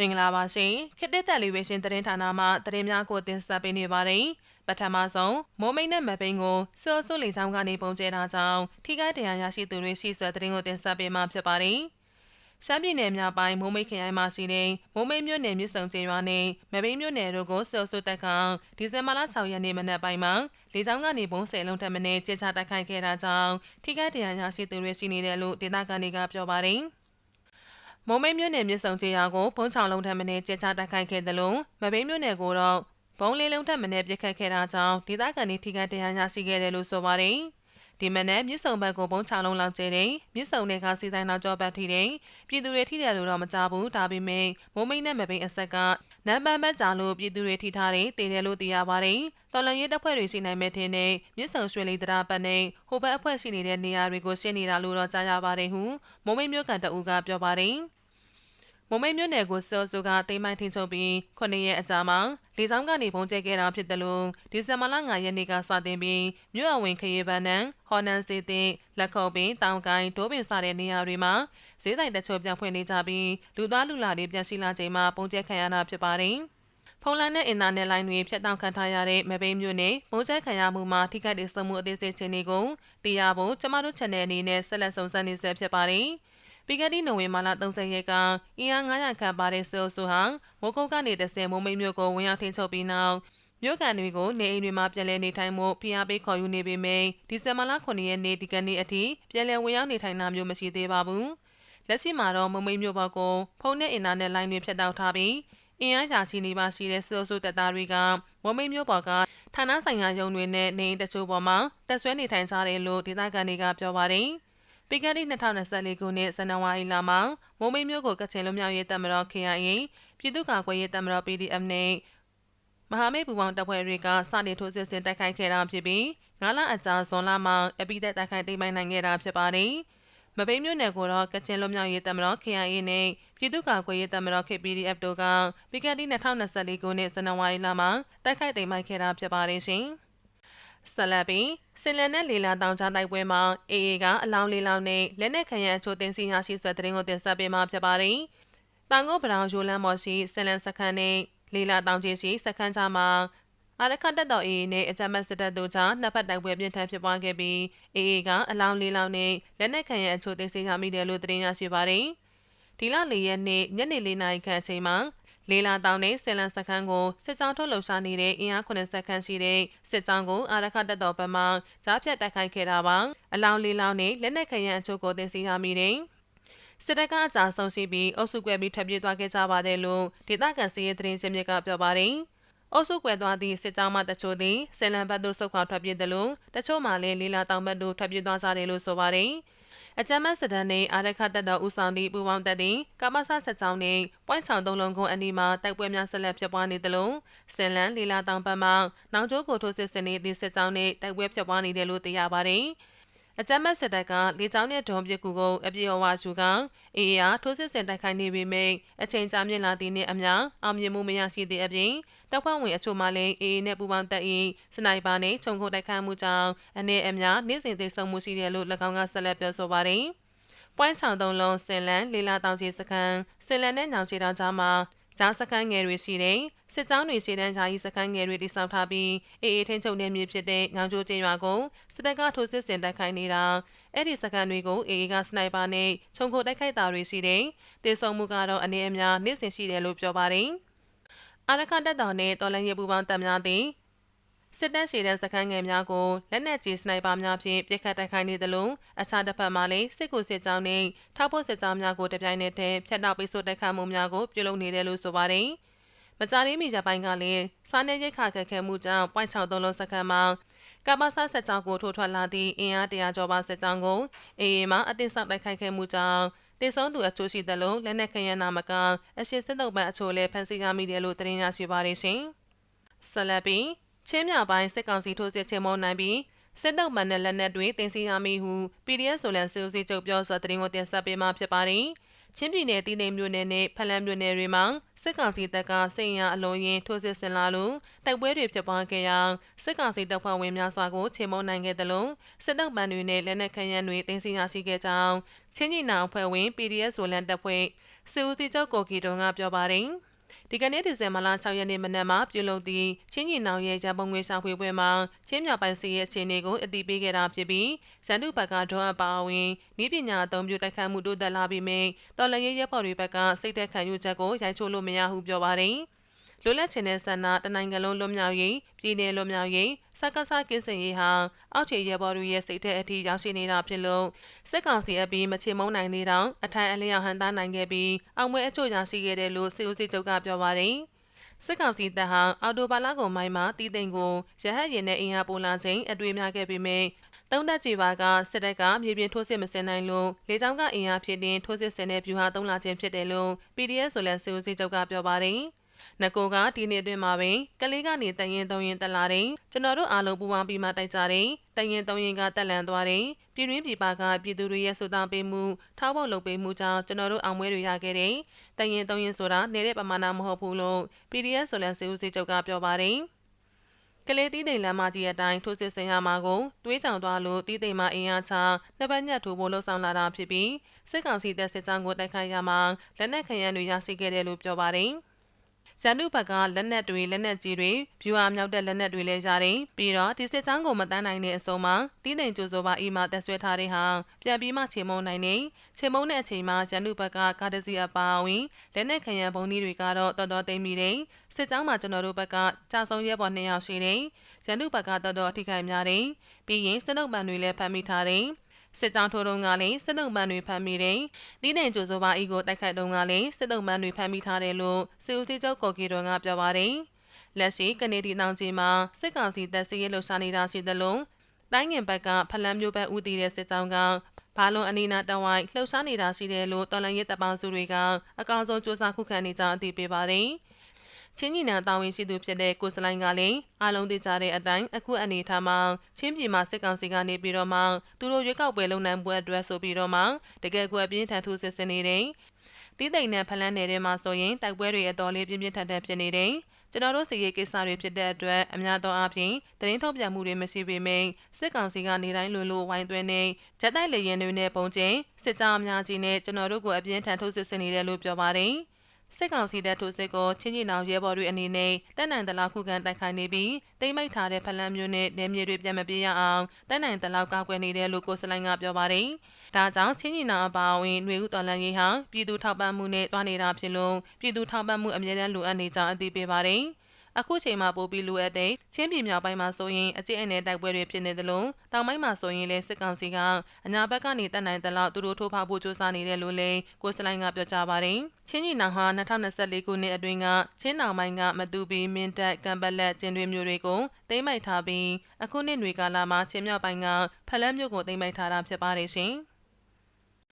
မင်္ဂလာပါရှင်ခေတ်သစ်တယ်လီဗီရှင်းသတင်းဌာနမှသတင်းများကိုတင်ဆက်ပေးနေပါတယ်ပထမဆုံးမိုးမိတ်နဲ့မပိန်ကိုစောဆိုးလေချောင်းကနေပုံကျဲတာကြောင့်ထိခိုက်ဒဏ်ရာရရှိသူတွေရှိဆွဲသတင်းကိုတင်ဆက်ပေးမှာဖြစ်ပါတယ်ရှမ်းပြည်နယ်မြောက်ပိုင်းမိုးမိတ်ခရိုင်မှာရှိတဲ့မိုးမိတ်မြို့နယ်မြစ်ဆုံကျေးရွာနဲ့မပိန်မြို့နယ်တို့ကိုစောဆိုးတက်ကောင်ဒီဇင်ဘာလ6ရက်နေ့မနက်ပိုင်းမှာလေကြောင်းကနေပုံဆယ်လုံးထပ်မင်းကြေချတိုက်ခိုက်ခဲ့တာကြောင့်ထိခိုက်ဒဏ်ရာရရှိသူတွေရှိနေတယ်လို့ဒေသခံတွေကပြောပါတယ်။ မုံမိတ်မြို့နယ်မြစ်ဆုံကျေးရွာကိုဘုံချောင်လုံးထက်မင်းကျချတိုက်ခိုက်ခဲ့သလိုမဘိန်းမြို့နယ်ကိုတော့ဘုံလေးလုံးထက်မင်းပြစ်ခတ်ခဲ့တာကြောင့်ဒေသခံတွေထိခိုက်တရားရရှိခဲ့တယ်လို့ဆိုပါတယ်ဒီမနေ့မြစ်ဆုံဘက်ကိုဘုံချောင်လုံးလောက်ကျတဲ့မြစ်ဆုံနယ်ကစီတိုင်းနောက်ကျောဘက်ထိတဲ့ပြည်သူတွေထိတယ်လို့တော့မကြားဘူးဒါပေမဲ့မိုးမိတ်နဲ့မပိန်အဆက်ကနံပါတ်မတ်ကြလို့ပြည်သူတွေထိထားတဲ့တည်တယ်လို့သိရပါတယ်တော်လန်ရေးတပ်ဖွဲ့တွေရှိနိုင်မဲ့ထင်တဲ့မြစ်ဆုံရွှေလီတရားပတ်နဲ့ဟိုဘက်အဖွဲ့ရှိနေတဲ့နေရာတွေကိုရှင်းနေတာလို့တော့ကြားရပါတယ်ဟုမိုးမိတ်မြို့ကန်တအူကပြောပါတယ် မုံမိတ်မြို့နယ်ကိုစောစုကတိမ်မိုင်းထင်းချုပ်ပြီး9ရက်အကြာမှာလေကြောင်းကနေပုံကျဲခဲ့တာဖြစ်တယ်လို့ဒီဇင်ဘာလ9ရက်နေ့ကစတင်ပြီးမြို့အဝင်ခရီးပန်းနံဟော်နန်စီတင်လက်ခုပ်ပင်တောင်ကိုင်းဒိုးပင်စတဲ့နေရာတွေမှာဈေးဆိုင်တချို့ပြန်ဖွင့်နေကြပြီးလူသားလူလာတွေပြန်ရှိလာချိန်မှာပုံကျဲခံရတာဖြစ်ပါတယ်ဖုန်းလိုင်းနဲ့အင်တာနက်လိုင်းတွေဖြတ်တောက်ခံထားရတဲ့မပိန်းမျိုးနဲ့ပုံကျဲခံရမှုမှာထိခိုက်တဲ့စုံမှုအသေးစိတ်ချင်းတွေကိုသိရဖို့ကျမတို့ channel အနေနဲ့ဆက်လက်ဆောင်စမ်းနေဆဲဖြစ်ပါတယ်။ ပြီးခဲ့သည့်နိုဝင်ဘာလ30ရက်ကအင်အား900ခန့်ပါတဲ့ဆိုဆူဟာမိုးကုတ်ကနေတဆင်မိုးမိတ်မြို့ကိုဝင်ရောက်ထိန်းချုပ်ပြီးနောက်မြို့ကန်တွေကိုနေအိမ်တွေမှာပြန်လည်နေထိုင်မှုဖိအားပေးခေါ်ယူနေပေမယ့်ဒီဇင်ဘာလ9ရက်နေ့ဒီကနေ့အထိပြန်လည်ဝင်ရောက်နေထိုင်တာမျိုးမရှိသေးပါဘူး။လက်ရှိမှာတော့မမိတ်မြို့ဘောက်ကိုဖုန်းနဲ့အင်တာနက်လိုင်းတွေဖြတ်တောက်ထားပြီးအင်အားရာချီနေပါရှိတဲ့ဆိုဆူတပ်သားတွေကဝမိတ်မြို့ပေါ်ကဌာနဆိုင်ရာရုံးတွေနဲ့နေအိမ်တချို့ပေါ်မှာတက်ဆွဲနေထိုင်ကြတယ်လို့ဒေသခံတွေကပြောပါတယ်။ ပြီးခဲ့တဲ့2024ခုနှစ်ဇန်နဝါရီလမှာမိုးမိတ်မြို့ကိုကချင်လူမျိုးရေးတပ်မတော် KIA ပြည်သူ့ကာကွယ်ရေးတပ်မတော် PDF နဲ့မဟာမိတ်ပူးပေါင်းတပ်ဖွဲ့တွေကစတင်ထိုးစစ်ဆင်တိုက်ခိုက်ခဲ့တာဖြစ်ပြီးငါးလအကြာဇွန်လမှာအပိသက်တိုက်ခိုက်တိမ်ပိုင်နိုင်ခဲ့တာဖြစ်ပါတယ်။မပိန်းမြို့နယ်ကိုတော့ကချင်လူမျိုးရေးတပ်မတော် KIA နဲ့ပြည်သူ့ကာကွယ်ရေးတပ်မတော် KPDF တို့ကပြီးခဲ့တဲ့2024ခုနှစ်ဇန်နဝါရီလမှာတိုက်ခိုက်တိမ်ပိုင်ခဲ့တာဖြစ်ပါတယ်ရှင်။ ဆက်လက်ပြီးစင်လန်နဲ့လေလာတောင်ကြားတိုက်ပွဲမှာအေအေကအလောင်းလေးလောင်းနဲ့လက်နက်ခံရအချို့တင်စီရရှိဆွဲတဲ့ရင်ကိုတင်ဆက်ပေးမှာဖြစ်ပါတယ်။တောင်ကုန်းဗရောင်ရိုလန်းမော်ရှိစင်လန်စခန်းနဲ့လေလာတောင်ကြီးရှိစခန်းကြားမှာအာရခတ်တက်တော်အေအေနဲ့အကြမ်းဖက်စစ်တပ်တို့ကြားနှစ်ဖက်တိုက်ပွဲပြင်းထန်ဖြစ်ပွားခဲ့ပြီးအေအေကအလောင်းလေးလောင်းနဲ့လက်နက်ခံရအချို့တင်စီရမိတယ်လို့သတင်းရရှိပါတယ်။ဒီလ၄ရက်နေ့ညနေ၄နာရီခန့်အချိန်မှာ လေးလာတောင်နဲ့ဆယ်လန်စခန်းကိုစစ်ကြောင်းထုတ်လှုပ်ရှားနေတဲ့အင်အား80ခန်းရှိတဲ့စစ်ကြောင်းကိုအာရခတပ်တော်ဘက်မှကြားဖြတ်တိုက်ခိုက်ခဲ့တာပါအလောင်းလေးလောင်းနဲ့လက်နက်ခရံအချို့ကိုတင်စီရမိတဲ့စစ်တပ်ကအကြဆုံးရှိပြီးအုပ်စုကွဲပြီးထွက်ပြေးသွားခဲ့ကြပါတယ်လို့ဒေသခံစီးရဲသတင်းစင်မြစ်ကပြောပါတယ်အုပ်စုကွဲသွားသည့်စစ်ကြောင်းမှတချို့သည်ဆယ်လန်ဘတ်သို့ဆုတ်ခွာထွက်ပြေးတယ်လို့တချို့မှလည်းလေးလာတောင်ဘတ်သို့ထွက်ပြေးသွားကြတယ်လို့ဆိုပါတယ်။ အကြမ်းမဲ့စစ်တမ်းနှင့်အာရခတက်တော်ဦးဆောင်သည့်ပူပေါင်းတပ်သည်ကမ္ဘာဆဆက်ကြောင်းနှင့်ပွိုင်းချောင်သုံးလုံးကုန်းအနီးမှာတိုက်ပွဲများဆက်လက်ဖြစ်ပွားနေသလိုစင်လန်လီလာတောင်ဘက်မှနောင်ကျိုးကိုထိုးစစ်ဆင်နေသည့်စစ်ကြောင်းနှင့်တိုက်ပွဲဖြစ်ပွားနေတယ်လို့သိရပါသည် အကြမ်းမဲ့စစ်တပ်ကလေကြောင်းနဲ့ဒုံပစ်ကူကိုအပြည့်အဝယူကအေးအားထိုးစစ်ဆင်တိုက်ခိုက်နေပေမယ့်အချိန်ကြာမြင့်လာသည့်နှင့်အမျှအောင်မြင်မှုမရရှိသည့်အပြင်တပ်ဖွဲ့ဝင်အချို့မှလည်းအေးအေးနဲ့ပူးပေါင်းတပ်၏စနိုက်ပါနဲ့ခြုံခိုတိုက်ခိုက်မှုကြောင့်အနေအများနေ့စဉ်သေဆုံးမှုရှိတယ်လို့၎င်းကဆက်လက်ပြောဆိုပါတယ်။ပွိုင်းချောင်သုံးလုံးစင်လန်လေးလာတောင်ချီစခန်းစင်လန်နဲ့ညောင်ချီတောင်ကြားမှာ ကြားစခန်းငယ်တွေရှိတဲ့စစ်ကြောင်းတွေရှေ့တန်းဂျာကြီးစခန်းငယ်တွေတိစောက်ထားပြီးအေးအေးထင်းချုပ်နေမြေဖြစ်တဲ့ညောင်ကျိုးကျေးရွာကိုစစ်တပ်ကထိုးစစ်ဆင်တိုက်ခိုက်နေတာအဲ့ဒီစခန်းတွေကိုအေးအေးကစနိုက်ပါနဲ့ခြုံခိုတိုက်ခိုက်တာတွေရှိတဲ့တေဆုံမှုကတော့အနေအများနေ့စဉ်ရှိတယ်လို့ပြောပါတယ်။အာရခတက်တော်နှင့်တော်လန်ရေးပူပေါင်းတပ်များသည် စစ်တပ်ရှိတဲ့စခန်းငယ်များကိုလက်နက်ကြီးစနိုက်ပါများဖြင့်ပစ်ခတ်တိုက်ခိုက်နေသလိုအခြားတစ်ဖက်မှလည်းစစ်ကူစစ်ကြောင်းနှင့်ထောက်ပို့စစ်ကြောင်းများကိုတပြိုင်နက်တည်းဖျက်တောက်ပိတ်ဆို့တိုက်ခိုက်မှုများကိုပြုလုပ်နေတယ်လို့ဆိုပါတယ်။မကြာသေးမီရပိုင်းကလည်းစားနေရိတ်ခခက်ခဲမှုကြောင့်ပွိုင်း6သုံးလုံးစခန်းမှာကမ္ဘာဆဆက်ကြောင်းကိုထိုးထွက်လာသည့်အင်အားတရာကျော်ပါစစ်ကြောင်းကိုအေအေမှအသင်းဆောက်တိုက်ခိုက်ခဲ့မှုကြောင့်တည်ဆုံးသူအချို့ရှိသလိုလက်နက်ခရမ်းနာမကအရှင်စစ်တုပ်ပန်းအချို့လည်းဖမ်းဆီးရမိတယ်လို့သတင်းရရှိပါတယ်ရှင်။ဆလပီ ချင်းမြပိုင်းစစ်ကောင်စီထိုးစစ်ချေမုံနိုင်ပြီးစစ်တုပ်ပန်းနဲ့လက်နက်တွေတင်စီရမိဟု PDF ဆိုလန်စီအိုစီချုပ်ပြောဆိုသတင်းကိုတင်ဆက်ပေးမှာဖြစ်ပါတယ်။ချင်းပြည်နယ်တည်နေမြို့နယ်နဲ့ဖလန်းမြို့နယ်တွေမှာစစ်ကောင်စီတပ်ကစိတ်ရအလုံးရင်ထိုးစစ်ဆင်လာလို့တိုက်ပွဲတွေဖြစ်ပွားခဲ့ရာစစ်ကောင်စီတပ်ဖွဲ့ဝင်များစွာကိုချေမှုန်းနိုင်ခဲ့တယ်လို့စစ်တပ်ပန်းတွေနဲ့လက်နက်ခဲယမ်းတွေတင်စီရရှိခဲ့ကြောင်းချင်းကြီးနောင်ဖွဲ့ဝင် PDF ဆိုလန်တပ်ဖွဲ့စစ်ဦးစီးချုပ်ကိုကီတုံကပြောပါတယ်။ ဒီကနေ့ဒီဇင်ဘာလ6ရက်နေ့မနက်မှာပြုလုပ်သည့်ချင်းညီနောင်ရဲ့ရန်ပုံငွေရှာဖွေပွဲမှာချင်းမြောက်ပိုင်းစီရဲ့အခြေအနေကိုအတည်ပြုခဲ့တာဖြစ်ပြီးဇန်နုဘက်ကဒေါ်အပါအဝင်ဤပညာအသုံးပြုတိုက်ခတ်မှုတိုးတက်လာပြီးမြင်တော်လရေးရပ်ဖော်တွေဘက်ကစိတ်သက်ခံယူချက်ကိုရိုက်ချိုးလို့မရဟုပြောပါတယ်။ လွတ်လပ်ခြင်းနဲ့ဆန္ဒတနိုင်ငံလုံးလွတ်မြောက်ရေးပြည်내လွတ်မြောက်ရေးစက္ကစကင်းစင်ရေးဟာအောက်ခြေရဲဘော်တွေရဲ့စိတ်ထဲအထိရောက်ရှိနေတာဖြစ်လို့စစ်ကောင်စီအပြီးမချေမုန်းနိုင်သေးတော့အထိုင်အလျောက်ဟန်သားနိုင်ခဲ့ပြီးအောင်ပွဲအချို့ရရှိခဲ့တယ်လို့စီအိုစီချုပ်ကပြောပါတယ်စစ်ကောင်စီတပ်ဟာအော်တိုဘာလကုန်ပိုင်းမှာတီးသိမ်ကိုရဟတ်ရင်နဲ့အင်အားပိုလာခြင်းအတွေ့များခဲ့ပေမယ့်တုံးတက်ကြီးပါကစစ်တပ်ကမြေပြင်ထိုးစစ်မစင်နိုင်လို့လေကြောင်းကအင်အားဖြည့်တင်ထိုးစစ်ဆင်တဲ့ဗျူဟာသုံးလာခြင်းဖြစ်တယ်လို့ PDF ဆိုလန်စီအိုစီချုပ်ကပြောပါတယ်။ နကိုကဒီနေ့အတွင်းမှာပင်ကလေးကနေတန်ရင်သုံးရင်တက်လာတယ်ကျွန်တော်တို့အားလုံးပူးပေါင်းပြီးမှတိုက်ကြတယ်တန်ရင်သုံးရင်ကတက်လန်သွားတယ်ပြည်တွင်းပြည်ပကပြည်သူတွေရဲ့စုတောင်းပေးမှုထောက်ပေါက်လုပ်ပေးမှုကြောင့်ကျွန်တော်တို့အောင်ပွဲတွေရခဲ့တယ်တန်ရင်သုံးရင်ဆိုတာနေတဲ့ပမာဏမဟုတ်ဘူးလို့ PDF ဆိုလန်စေဦးစေချုပ်ကပြောပါတယ်ကလေးတီးတိမ်လမ်းမကြီးအတိုင်းထိုးစစ်ဆင်ရမှာကိုတွေးကြောင်သွားလို့တီးတိမ်မအင်အားချနှစ်ပတ်ညက်ထိုးဖို့လှုံ့ဆော်လာတာဖြစ်ပြီးစစ်ကောင်စီတပ်စစ်ကြောင်းကိုတိုက်ခိုက်ရမှာလက်နက်ခရမ်းတွေရရှိခဲ့တယ်လို့ပြောပါတယ်။ ရန်သူဘက်ကလက်နက်တွေလက်နက်ကြီးတွေဗျူဟာမြောက်တဲ့လက်နက်တွေလည်းရတယ်ပြီးတော့ဒီစစ်ချောင်းကိုမတန်းနိုင်တဲ့အစုံမှာတီးတိမ်ကြိုးစိုးပါအီမှာတက်ဆွဲထားတဲ့ဟာပြန်ပြီးမှချေမုံနိုင်နေချေမုံတဲ့အချိန်မှာရန်သူဘက်ကကားတစီအပါအဝင်လက်နက်ခံရန်ပုံနည်းတွေကတော့တော်တော်သိမ်းမိတယ်စစ်ကြောင်းမှာကျွန်တော်တို့ဘက်ကကြာဆုံးရဲဘော်နှစ်ယောက်ရှိတယ်ရန်သူဘက်ကတော်တော်အထိခိုက်များတယ်ပြီးရင်စနုပ်ပန်တွေလည်းဖမ်းမိထားတယ် စစ်ကြောင်းထိုးတုံးကလည်းစစ်တုံးပန်းတွေဖမ်းမိတယ်။ဒီနိုင်ကြိုဆိုပါအီကိုတိုက်ခိုက်တုံးကလည်းစစ်တုံးပန်းတွေဖမ်းမိထားတယ်လို့စီဦးစီချုပ်ကော်ကီတော်ကပြောပါတယ်။လက်ရှိကနေဒီတောင်ကြီးမှာစစ်ကောင်စီတပ်စီရဲလှုပ်ရှားနေတာရှိသလိုတိုင်းငင်ဘက်ကဖလန်းမျိုးဘက်ဦးတည်တဲ့စစ်ကြောင်းကဘာလွန်အနီနာတဝိုက်လှုပ်ရှားနေတာရှိတယ်လို့တော်လန်ရဲတပ်ပေါင်းစုတွေကအကောင်ဆုံးစ조사ခုခံနေကြအသိပေးပါတယ်။ ချင်းညီနံတာဝန်ရှိသူဖြစ်တဲ့ကိုစလိုင်းကလည်းအားလုံးသိကြတဲ့အတိုင်းအခုအနေထားမှာချင်းပြည်မှာစစ်ကောင်စီကနေပြီးတော့မှသူတို့ရွေးကောက်ပွဲလုပ်နိုင်ပွဲအတွက်ဆိုပြီးတော့မှတကယ်ကိုအပြင်းထန်ထိုးစစ်ဆင်နေတယ်။တီးတိမ်နဲ့ဖလန်းနယ်မှာဆိုရင်တိုက်ပွဲတွေအတော်လေးပြင်းပြင်းထန်ထန်ဖြစ်နေတယ်။ကျွန်တော်တို့စီရေးကိစ္စတွေဖြစ်တဲ့အတွက်အများသောအားဖြင့်သတင်းထုတ်ပြန်မှုတွေမရှိပေမယ့်စစ်ကောင်စီကနေတိုင်းလွန်လို့ဝိုင်းသွင်းနေဂျက်တိုက်လေရင်တွေနဲ့ပုံချင်းစစ်ကြောင်းအများကြီးနဲ့ကျွန်တော်တို့ကိုအပြင်းထန်ထိုးစစ်ဆင်နေတယ်လို့ပြောပါတယ်။ စစ်ကောင်စီတပ်ထိုးစစ်ကိုချင်းချင်းအောင်ရဲဘော်တွေအနေနဲ့တက်နိုင်တလောက်ခုခံတိုက်ခိုက်နေပြီးတိမ့်မိတ်ထားတဲ့ဖလန်းမျိုးနဲ့နေမြေတွေပြန်မပြေးရအောင်တက်နိုင်တလောက်ကောက်ွယ်နေတယ်လို့ကိုစလိုင်းကပြောပါတယ်။ဒါကြောင့်ချင်းချင်းအောင်အပါအဝင်ຫນွေဦးတော်လန်ရေးဟာပြည်သူထောက်ပံ့မှုနဲ့တွားနေတာဖြစ်လို့ပြည်သူထောက်ပံ့မှုအမြဲတမ်းလိုအပ်နေကြောင်းအသိပေးပါတယ်။ အခုချိန်မှာပိုပြီးလိုအပ်တဲ့ချင်းပြည်မြောက်ပိုင်းမှာဆိုရင်အကျင့်အနယ်တိုက်ပွဲတွေဖြစ်နေသလိုတောင်ပိုင်းမှာဆိုရင်လည်းစစ်ကောင်စီကအညာဘက်ကနေတက်နိုင်တဲ့လောက်သူတို့ထိုးဖောက်ဖို့ကြိုးစားနေတယ်လို့လည်းကိုစလိုင်းကပြောကြားပါတယ်။ချင်းကြီးနောင်ဟာ2024ခုနှစ်အတွင်းကချင်းနောင်ပိုင်းကမတူပီမင်းတက်ကံပလက်ကျင်းတွင်မျိုးတွေကိုတိမ့်မိုက်ထားပြီးအခုနှစ်ຫນွေကာလမှာချင်းမြောက်ပိုင်းကဖလန်းမျိုးကိုတိမ့်မိုက်ထားတာဖြစ်ပါတယ်ရှင်။